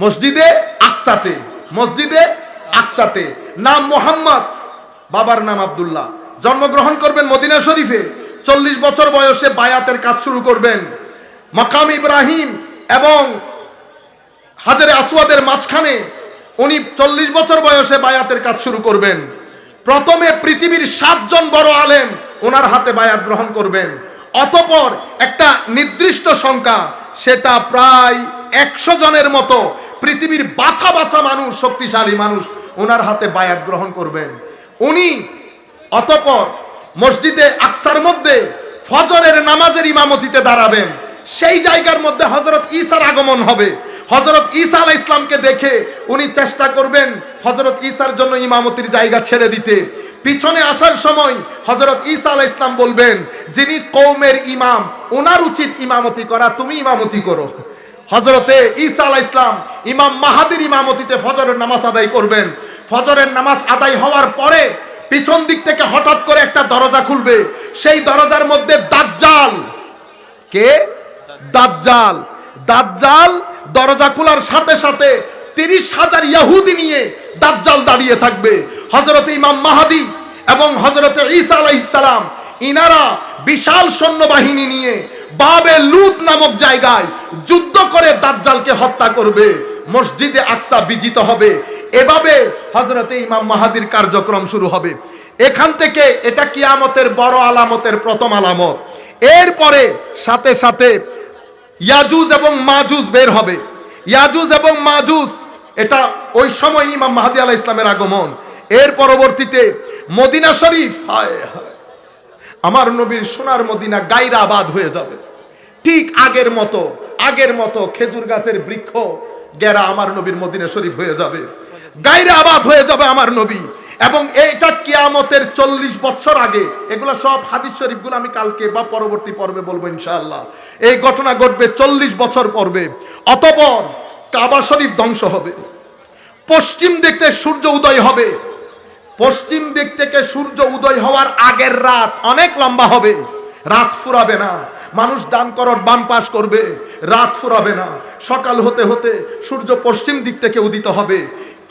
মসজিদে আকসাতে মসজিদে আকসাতে। নাম মোহাম্মদ, বাবার নাম আবদুল্লাহ। জন্মগ্রহণ করবেন মদিনা শরীফে। চল্লিশ বছর বয়সে বায়াতের কাজ শুরু করবেন। মাকাম ইব্রাহিম এবং হাজারে আসওয়াদের মাঝখানে উনি চল্লিশ বছর বয়সে বায়াতের কাজ শুরু করবেন। প্রথমে পৃথিবীর সাতজন বড় আলেম ওনার হাতে বায়াত গ্রহণ করবেন। অতপর একটা নির্দিষ্ট সংখ্যা, সেটা প্রায় একশো জনের মতো পৃথিবীর বাছা বাছা মানুষ, শক্তিশালী মানুষ, ওনার হাতে বায়াত গ্রহণ করবেন। উনি অতপর মসজিদে আকসার মধ্যে ফজরের নামাজের ইমামতিতে দাঁড়াবেন। সেই জায়গার মধ্যে হজরত ঈসার আগমন হবে। হজরত ঈসা আলাহ ইসলামকে দেখে উনি চেষ্টা করবেন হজরত ঈসার জন্য ইমামতির জায়গা ছেড়ে দিতে। পিছনে আসার সময় হজরত ঈসা আলাহ ইসলাম বলবেন, যিনি কৌমের ইমাম ওনার উচিত ইমামতি করা, তুমি ইমামতি করো। হজরতে ঈসা আলাহ ইসলাম ইমাম মাহাদির ইমামতিতে ফজরের নামাজ আদায় করবেন। ফজরের নামাজ আদায় হওয়ার পরে পিছন দিক থেকে হঠাৎ করে একটা দরজা খুলবে। সেই দরজার মধ্যে দাজ্জাল। কে? দাজ্জাল। দাজ্জাল দরজা খোলার সাথে সাথে তিরিশ হাজার ইয়াহুদি নিয়ে দাজ্জাল দাঁড়িয়ে থাকবে। হজরত ইমাম মাহাদি এবং হজরতে ঈসা আলাইসালাম ইনারা বিশাল সৈন্যবাহিনী নিয়ে বাবে লুত নামক জায়গায় যুদ্ধ করে দাজ্জালকে হত্যা করবে, মসজিদে আকসা বিজিত হবে। এভাবে হজরতে ইমাম মাহাদির কার্যক্রম শুরু হবে। এখান থেকে এটা কিয়ামতের বড় আলামতের প্রথম আলামত। এরপরে সাথে সাথে ইয়াজুজ এবং মাজুজ বের হবে। ইয়াজুজ এবং মাজুজ, এটা ওই সময় ইমাম মাহাদি আলাহ ইসলামের আগমন। এর পরবর্তীতে মদিনা শরীফ, হায় হায়। আমার নবীর সোনার মদিনা গাইরাবাদ হয়ে যাবে। ঠিক আগের মতো আগের মতো খেজুর গাছের বৃক্ষ গেরা আমার নবীর মদিনা শরীফ হয়ে যাবে। গাইরা আবাদ হয়ে যাবে আমার নবী। এবং এইটা কিয়ামতের চল্লিশ বছর আগে, এগুলো সব হাদিস শরীফগুলো আমি কালকে বা পরবর্তী পর্বে বলব ইনশাআল্লাহ। এই ঘটনা ঘটবে চল্লিশ বছর পর্বে। অতপর কাবা শরীফ ধ্বংস হবে। পশ্চিম দেখতে সূর্য উদয় হবে। পশ্চিম দিক থেকে সূর্য উদয় হওয়ার আগের রাত অনেক লম্বা হবে। রাত ফুরাবে না। মানুষ দান করর বাম পাশ করবে। রাত ফুরাবে না। সকাল হতে হতে সূর্য পশ্চিম দিক থেকে উদিত হবে।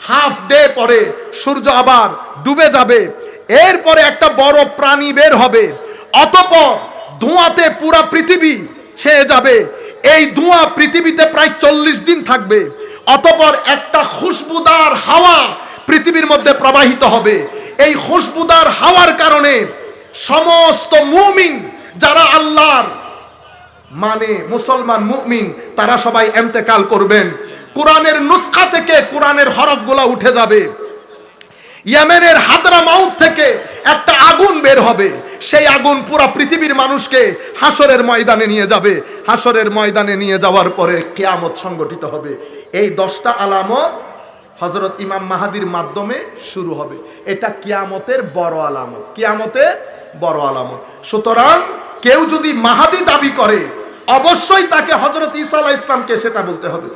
হাফ ডে পরে সূর্য আবার ডুবে যাবে। এরপরে একটা বড় প্রাণী বের হবে। অতপর ধোঁয়াতে পুরা পৃথিবী ছেয়ে যাবে। এই ধোঁয়া পৃথিবীতে প্রায় চল্লিশ দিন থাকবে। অতপর একটা খুশবুদার হাওয়া পৃথিবীর মধ্যে প্রবাহিত হবে। এই খুশবুদার হাওয়ার কারণে সমস্ত মুমিন যারা আল্লাহর মানে মুসলমান মুমিন, তারা সবাই এন্তেকাল করবেন। কোরআনের নুসখা থেকে কোরআনের হরফগুলা উঠে যাবে। ইয়েমেনের হাতরা মাউথ থেকে একটা আগুন বের হবে। সেই আগুন পুরো পৃথিবীর মানুষকে হাসরের ময়দানে নিয়ে যাবে। হাসরের ময়দানে নিয়ে যাওয়ার পরে কেয়ামত সংগঠিত হবে। এই দশটা আলামত হজরত ইমাম মাহাদির মাধ্যমে শুরু হবে। এটা কিয়ামতের বড় আলামত। কিয়ামতের বড় আলামত। সুতরাং কেউ যদি মাহাদি দাবি করে, অবশ্যই তাকে হজরত ইসা আলাহ ইসলামকে সেটা বলতে হবে।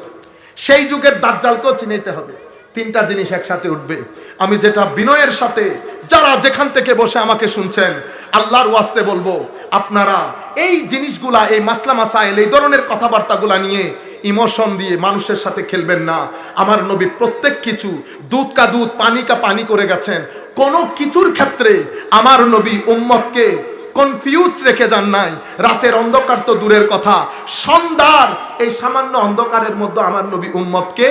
সেই যুগের দাজ্জালকেও চিনাইতে হবে। তিনটা জিনিস একসাথে উঠবে। আমি যেটা বিনয়ের সাথে, যারা যেখান থেকে বসে আমাকে শুনছেন, আল্লাহর ওয়াস্তে বলব, আপনারা এই জিনিসগুলা, এই মাসলা মাসাইল, এই ধরনের কথাবার্তাগুলা নিয়ে ইমোশন দিয়ে মানুষের সাথে খেলবেন না। আমার নবী প্রত্যেক কিছু, দুধ কা দুধ, পানি কা পানি করে গেছেন। কোনো কিছুর ক্ষেত্রে আমার নবী উম্মতকে কনফিউজ রেখে যান নাই। রাতের অন্ধকার তো দূরের কথা। সন্ধ্যার এই সামান্য অন্ধকারের মধ্যে আমার নবী উম্মতকে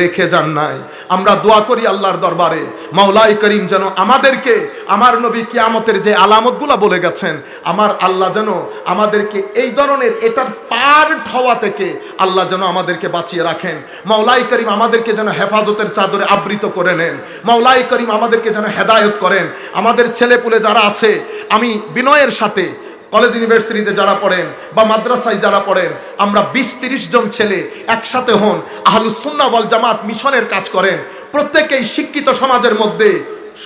রেখে যান নাই। আমরা দোয়া করি আল্লাহর দরবারে মাওলাই করিম যেন আমাদেরকে, আমার নবী কিয়ামতের যে আলামতগুলো বলে গেছেন, আমার আল্লাহ যেন আমাদেরকে এই ধরনের এটার পার্ট হওয়া থেকে আল্লাহ যেন আমাদেরকে বাঁচিয়ে রাখেন। মাওলাই করিম আমাদেরকে যেন হেফাজতের চাদরে আবৃত করে নেন। মাওলাই করিম আমাদেরকে যেন হেদায়ত করেন। আমাদের ছেলেপুলে যারা আছে, আমি বিনয়ের সাথে কলেজ ইউনিভার্সিটিতে যারা পড়েন বা মাদ্রাসায় যারা পড়েন, আমরা বিশ তিরিশ জন ছেলে একসাথে হন আহলুসুন্না ওয়াল জামাত মিশনের কাজ করেন। প্রত্যেকেই শিক্ষিত সমাজের মধ্যে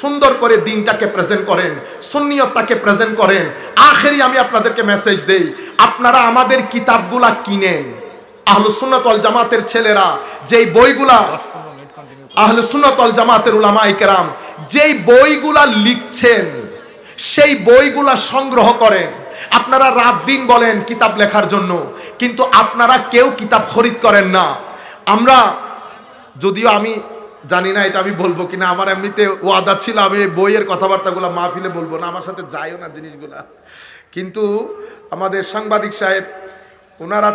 সুন্দর করে দিনটাকে প্রেজেন্ট করেন, সুন্নিয়তটাকে প্রেজেন্ট করেন। আখেরি আমি আপনাদেরকে মেসেজ দেই, আপনারা আমাদের কিতাবগুলা কিনেন। আহলুসুন্নাত ওয়াল জামাতের ছেলেরা, যেই বইগুলা আহলে সুন্নতল জামাতের উলামা ইকরাম যেই বইগুলা লিখছেন, সেই বইগুলা সংগ্রহ করেন। আপনারা রাত দিন বলেন কিতাব লেখার জন্য, কিন্তু আপনারা কেউ কিতাব খরিদ করেন না। আমরা, যদিও আমি জানি না এটা আমি বলব কিনা, আমার এমনিতে ওয়াদা ছিল, আমি বইয়ের কথাবার্তাগুলো মাহফিলে বলব না, আমার সাথে যাইও না জিনিসগুলা। কিন্তু আমাদের সাংবাদিক সাহেব, ওনারা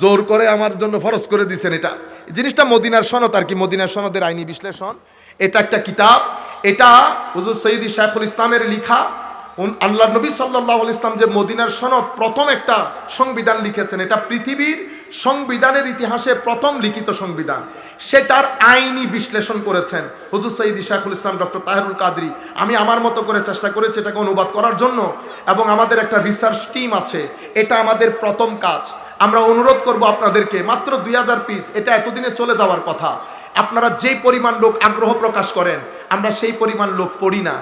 জোর করে আমার জন্য ফরজ করে দিয়েছেন এটা। জিনিসটা মদিনার সনদ আর কি, মদিনার সনদের আইনি বিশ্লেষণ। এটা একটা কিতাব, এটা হুজুর সৈয়দি শাইখুল ইসলামের লিখা আল্লাহ নবী সাল্লাহ ইসলাম যে মদিনার সনদ প্রথম একটা সংবিধান লিখেছেন, এটা পৃথিবীর সংবিধানের ইতিহাসে প্রথম লিখিত সংবিধান। সেটার আইনি বিশ্লেষণ করেছেন হুজুর সঈদি শাহুল ইসলাম ডক্টর তাহেরুল কাদরি। আমি আমার মতো করে চেষ্টা করেছি এটাকে অনুবাদ করার জন্য এবং আমাদের একটা রিসার্চ টিম আছে, এটা আমাদের প্রথম কাজ। আমরা অনুরোধ করব আপনাদেরকে, মাত্র দুই হাজার পিস এটা এতদিনে চলে যাওয়ার কথা। আপনারা যেই পরিমাণ লোক আগ্রহ প্রকাশ করেন, আমরা সেই পরিমাণ লোক পড়ি না।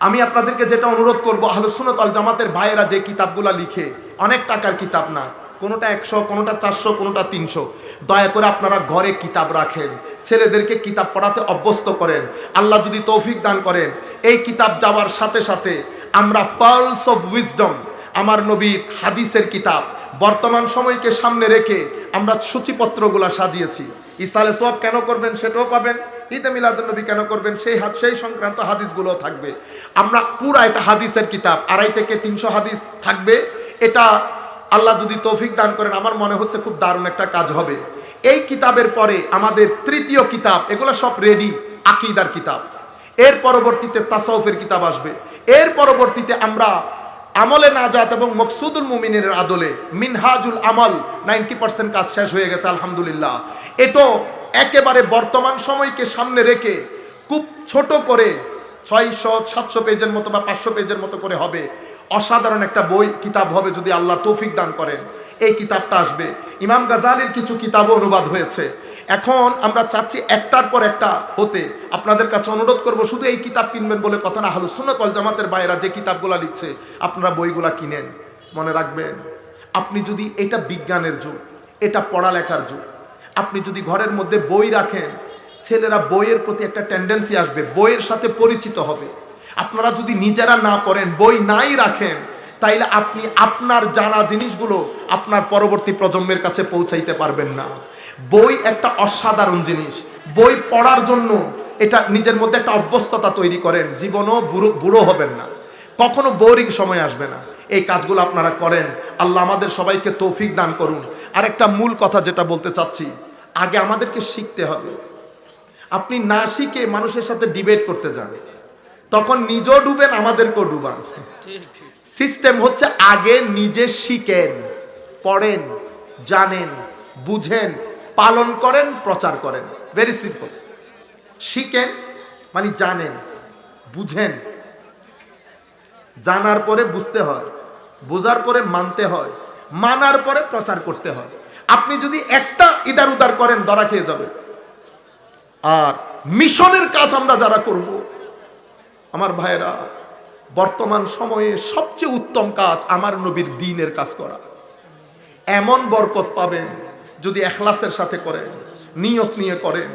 আমি আপনাদেরকে যেটা অনুরোধ করব আহলসুনত আল জামাতের ভাইয়েরা যে কিতাবগুলো লিখে, অনেক টাকার কিতাব না, কোনোটা একশো, কোনোটা চারশো, কোনোটা তিনশো। দয়া করে আপনারা ঘরে কিতাব রাখেন, ছেলেদেরকে কিতাব পড়াতে অভ্যস্ত করেন, আল্লাহ যদি তৌফিক দান করেন, এই কিতাব যাওয়ার সাথে সাথে আমরা পার্লস অফ উইজডম আমার নবীর হাদিসের কিতাব, বর্তমান সময়কে সামনে রেখে আমরা সূচিপত্রগুলো সাজিয়েছি। ইসালে সব কেন করবেন সেটাও পাবেন। ঈদে মিলাদুলনবী কেন করবেন? সেই হাত সেই সংক্রান্ত হাদিসগুলোও থাকবে। আমরা পুরা এটা হাদিসের কিতাব। আড়াই থেকে তিনশো হাদিস থাকবে। এটা আল্লাহ যদি তৌফিক দান করেন, আমার মনে হচ্ছে খুব দারুণ একটা কাজ হবে। এই কিতাবের পরে আমাদের তৃতীয় কিতাব, এগুলো সব রেডি আকিদার কিতাব। এর পরবর্তীতে তাসাউফের কিতাব আসবে। এর পরবর্তীতে আমরা আমলে না নাজাত এবং মকসুদুল মুমিনের আদলে মিনহাজুল আমল, নাইনটি পার্সেন্ট কাজ শেষ হয়ে গেছে, আলহামদুলিল্লাহ। এটো একেবারে বর্তমান সময়কে সামনে রেখে খুব ছোট করে ছয়শো, সাতশো পেজের মতো বা পাঁচশো পেজের মতো করে হবে। অসাধারণ একটা বই, কিতাব হবে যদি আল্লাহ তৌফিক দান করেন। এই কিতাবটা আসবে। ইমাম গাজালির কিছু কিতাবও অনুবাদ হয়েছে। এখন আমরা চাচ্ছি একটার পর একটা হতে। আপনাদের কাছে অনুরোধ করব, শুধু এই কিতাব কিনবেন বলে কথা না হালু সুন্নত জামাতের বাইরা যে কিতাবগুলো লিখছে, আপনারা বইগুলা কিনেন। মনে রাখবেন, আপনি যদি এটা বিজ্ঞানের যুগ, এটা পড়ালেখার যুগ আপনি যদি ঘরের মধ্যে বই রাখেন, ছেলেরা বইয়ের প্রতি একটা টেন্ডেন্সি আসবে, বইয়ের সাথে পরিচিত হবে। আপনারা যদি নিজেরা না পড়েন, বই নাই রাখেন, তাইলে আপনি আপনার জানা জিনিসগুলো আপনার পরবর্তী প্রজন্মের কাছে পৌঁছাইতে পারবেন না। বই একটা অসাধারণ জিনিস। বই পড়ার জন্য এটা নিজের মধ্যে একটা অভ্যস্ততা তৈরি করেন। জীবনও বুড়ো বুড়ো হবেন না। কখনো বোরিং সময় আসবে না। এই কাজগুলো আপনারা করেন। আল্লাহ আমাদের সবাইকে তৌফিক দান করুন। আর একটা মূল কথা যেটা বলতে চাচ্ছি, আগে আমাদেরকে শিখতে হবে। আপনি না শিখে মানুষের সাথে ডিবেট করতে যান। তখন নিজেও ডুবেন, আমাদেরকেও ডুবান। সিস্টেম হচ্ছে আগে নিজে শিখেন, পড়েন, জানেন, বুঝেন, পালন করেন, প্রচার করেন। ভেরি সিম্পল শিখেন মানে জানেন, বুঝেন। জানার পরে বুঝতে হয়। বোঝার পরে মানতে হয়, মানার পরে প্রচার করতে হয়। আপনি যদি একটা ইদার উদার করেন, ধরা খেয়ে যাবে আর মিশনের কাজ আমরা যারা করব, আমার ভাইয়েরা, বর্তমান সময়ে সবচেয়ে উত্তম কাজ আমার নবীর দিনের কাজ করা। এমন বরকত পাবেন, যদি এখলাসের সাথে করেন, নিয়ত নিয়ে করেন।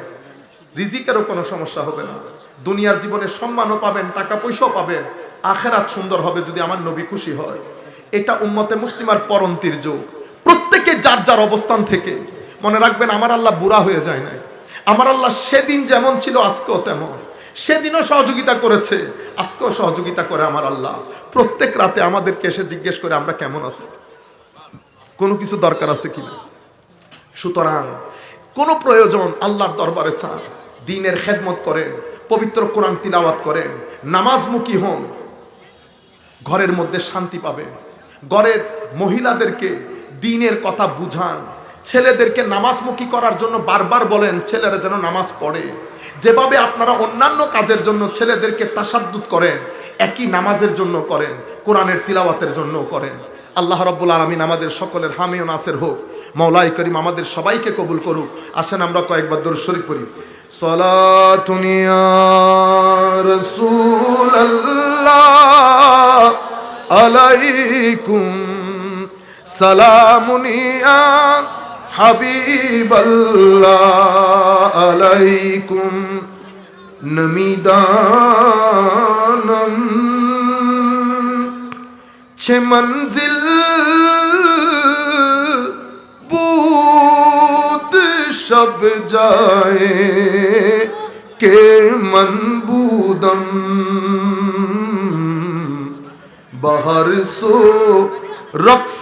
রিজিকেরও কোনো সমস্যা হবে না। দুনিয়ার জীবনে সম্মানও পাবেন, টাকা পয়সাও পাবেন। আখেরাত সুন্দর হবে যদি আমার নবী খুশি হয়। এটা উম্মতে মুসলিমার পরন্তির যোগ। প্রত্যেকে যার যার অবস্থান থেকে। মনে রাখবেন, আমার আল্লাহ বুড়া হয়ে যায় নাই। আমার আল্লাহ সেদিন যেমন ছিল, আজকেও তেমন। সেদিনও সহযোগিতা করেছে, আজকেও সহযোগিতা করে আমার আল্লাহ। প্রত্যেক রাতে আমাদেরকে এসে জিজ্ঞেস করে, আমরা কেমন আছি? কোনো কিছু দরকার আছে কিনা সুতরাং, কোনো প্রয়োজন আল্লাহর দরবারে চান। দিনের খেদমত করেন, পবিত্র কোরআন তিলাওয়াত করেন, নামাজমুখী হন, ঘরের মধ্যে শান্তি পাবেন। ঘরের মহিলাদেরকে দিনের কথা বুঝান। ছেলেদেরকে নামাজমুখী করার জন্য বারবার বলেন, ছেলেরা যেন নামাজ পড়ে। যেভাবে আপনারা অন্যান্য কাজের জন্য ছেলেদেরকে তাসাদ্দুত করেন, একই নামাজের জন্য করেন, কোরআনের তিলাওয়াতের জন্য করেন। আল্লাহ রব্বুল আলমিন আমাদের সকলের হামি ও নাসের হোক। মৌলাই করিম আমাদের সবাইকে কবুল করুক। আসেন আমরা কয়েকবার দর শরীফ পড়ি। সলাতুনিয়া রসুল আলাইকুম সালামুনিয়া হাবিবাল্লাহ আলাইকুম নমিদানম ছে মঞ্জিল বুদ সব যায় কে মনবুদম বাহার সো রক্স